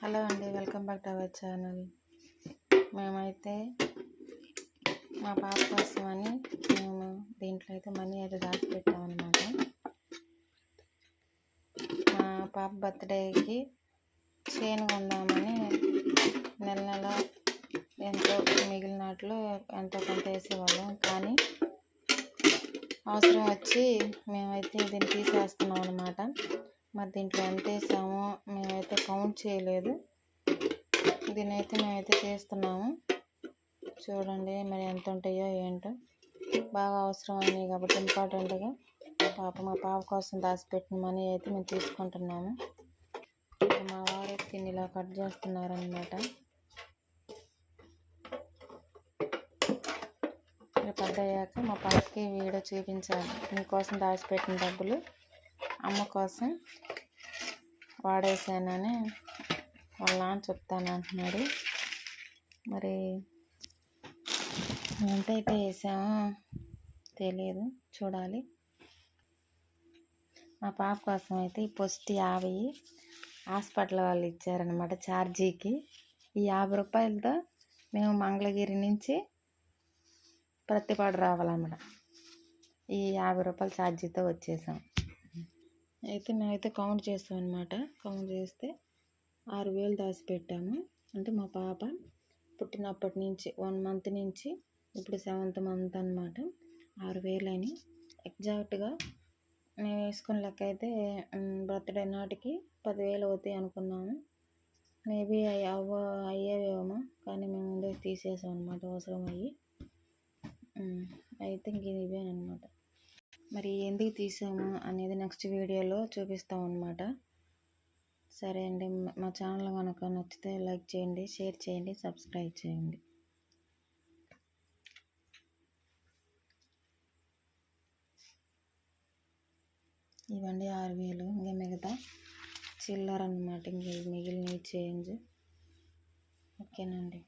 Hello అండి welcome back to our channel. మేమైతే మా పాప కోసం అని మేము దీంట్లో అయితే మనీ అయితే దాచిపెట్టామన్నమాట మా పాప బర్త్డేకి చైన్ కొందామని నెల నెల ఎంతో మిగిలినట్లు ఎంతో కొంత వేసేవాళ్ళం. కానీ అవసరం వచ్చి మేమైతే దీన్ని తీసేస్తున్నాం అనమాట మరి దీంట్లో ఎంత వేసామో మేమైతే కౌంట్ చేయలేదు. దీని అయితే మేమైతే చేస్తున్నాము. చూడండి మరి ఎంత ఉంటాయో ఏంటో. బాగా అవసరం అయినాయి కాబట్టి ఇంపార్టెంట్గా పాప మా పాప కోసం దాచిపెట్టిన మనీ అయితే మేము తీసుకుంటున్నాము. మా వారు దీన్ని ఇలా కట్ చేస్తున్నారనమాట పెద్ద అయ్యాక మా పాపకి వీడియో చూపించాలి. మీకోసం దాచిపెట్టిన డబ్బులు అమ్మ కోసం వాడేసానని వాళ్ళ నాన్న చెప్తాను అంటున్నాడు. మరి ఎంతైతే వేసామో తెలియదు చూడాలి. మా పాప కోసం అయితే ఈ పొస్ట్ యాభై హాస్పిటల్ వాళ్ళు ఇచ్చారనమాట ఛార్జీకి. ఈ యాభై రూపాయలతో మేము మంగళగిరి నుంచి ప్రతిపాడు రావాలన్నమాట. ఈ యాభై రూపాయల ఛార్జీతో వచ్చేసాం. అయితే మేమైతే కౌంట్ చేస్తాం అనమాట కౌంట్ చేస్తే ఆరు వేలు దాచిపెట్టాము. అంటే మా పాప పుట్టినప్పటి నుంచి వన్ మంత్ నుంచి ఇప్పుడు సెవెంత్ మంత్ అనమాట ఆరు వేలని ఎగ్జాక్ట్గా మేము వేసుకున్న లెక్క అయితే బర్త్డే నాటికి పదివేలు అవుతాయి అనుకున్నాము. మేబీ అవ్వ అయ్యేవేమో కానీ మేము ముందే తీసేసాం అనమాట అవసరం అయ్యి అయితే ఇంక ఇవేనమాట మరి ఎందుకు తీసాము అనేది నెక్స్ట్ వీడియోలో చూపిస్తాం అనమాట సరే అండి మా ఛానల్ కనుక నచ్చితే లైక్ చేయండి షేర్ చేయండి సబ్స్క్రైబ్ చేయండి. ఇవ్వండి ఆరు వేలు ఇంకా మిగతా చిల్లర అనమాట ఇంక మిగిలిన చేంజ్ ఓకేనండి.